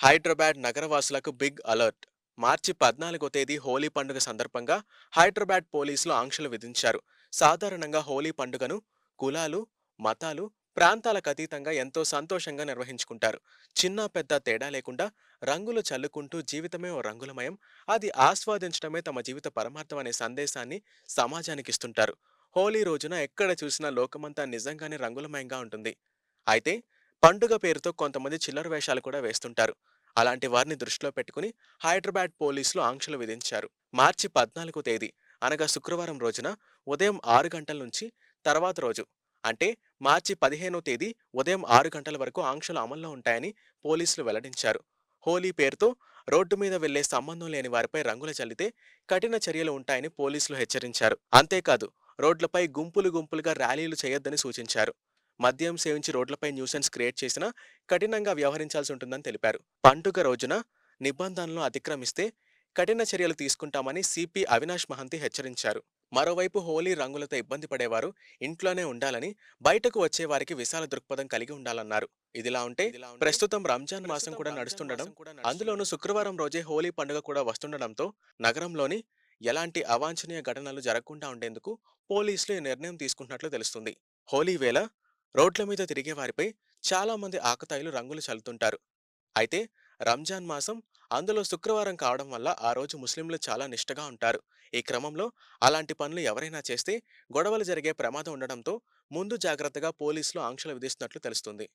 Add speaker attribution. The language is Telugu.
Speaker 1: హైదరాబాద్ నగరవాసులకు బిగ్ అలర్ట్. మార్చి పద్నాలుగో తేదీ హోలీ పండుగ సందర్భంగా హైదరాబాద్ పోలీసులు ఆంక్షలు విధించారు. సాధారణంగా హోలీ పండుగను కులాలు మతాలు ప్రాంతాలకు అతీతంగా ఎంతో సంతోషంగా నిర్వహించుకుంటారు. చిన్న పెద్ద తేడా లేకుండా రంగులు చల్లుకుంటూ జీవితమే ఓ రంగులమయం. అది ఆస్వాదించడమే తమ జీవిత పరమార్థం అనే సందేశాన్ని సమాజానికి ఇస్తుంటారు. హోలీ రోజున ఎక్కడ చూసినా లోకమంతా నిజంగానే రంగులమయంగా ఉంటుంది. అయితే పండుగ పేరుతో కొంతమంది చిల్లర వేషాలు కూడా వేస్తుంటారు. అలాంటి వారిని దృష్టిలో పెట్టుకుని హైదరాబాద్ పోలీసులు ఆంక్షలు విధించారు. మార్చి పద్నాలుగో తేదీ అనగా శుక్రవారం రోజున ఉదయం ఆరు గంటల నుంచి తర్వాత రోజు అంటే మార్చి పదిహేనో తేదీ ఉదయం ఆరు గంటల వరకు ఆంక్షలు అమల్లో ఉంటాయని పోలీసులు వెల్లడించారు. హోలీ పేరుతో రోడ్డు మీద వెళ్ళే సంబంధం లేని వారిపై రంగులు చల్లితే కఠిన చర్యలు ఉంటాయని పోలీసులు హెచ్చరించారు. అంతేకాదు రోడ్లపై గుంపులు గుంపులుగా ర్యాలీలు చేయొద్దని సూచించారు. మద్యం సేవించి రోడ్లపై న్యూసెన్స్ క్రియేట్ చేసినా కఠినంగా వ్యవహరించాల్సి ఉంటుందని తెలిపారు. పండుగ రోజున నిబంధనలను అతిక్రమిస్తే కఠిన చర్యలు తీసుకుంటామని సిపి అవినాష్ మహంతి హెచ్చరించారు. మరోవైపు హోలీ రంగులతో ఇబ్బంది పడేవారు ఇంట్లోనే ఉండాలని బయటకు వచ్చే వారికి విశాల దృక్పథం కలిగి ఉండాలన్నారు. ఇదిలా ఉంటే ప్రస్తుతం రంజాన్ మాసం కూడా నడుస్తుండడం. అందులోనూ శుక్రవారం రోజే హోలీ పండుగ కూడా వస్తుండడంతో నగరంలోని ఎలాంటి అవాంఛనీయ ఘటనలు జరగకుండా ఉండేందుకు పోలీసులు ఈ నిర్ణయం తీసుకుంటున్నట్లు తెలుస్తుంది. హోలీ వేళ రోడ్ల మీద తిరిగే వారిపై చాలా మంది ఆకతాయిలు రంగులు చల్లుతుంటారు. అయితే రంజాన్ మాసం అందులో శుక్రవారం కావడం వల్ల ఆ రోజు ముస్లింలు చాలా నిష్టగా ఉంటారు. ఈ క్రమంలో అలాంటి పనులు ఎవరైనా చేస్తే గొడవలు జరిగే ప్రమాదం ఉండడంతో ముందు జాగ్రత్తగా పోలీసులు ఆంక్షలు విధిస్తున్నట్లు తెలుస్తుంది.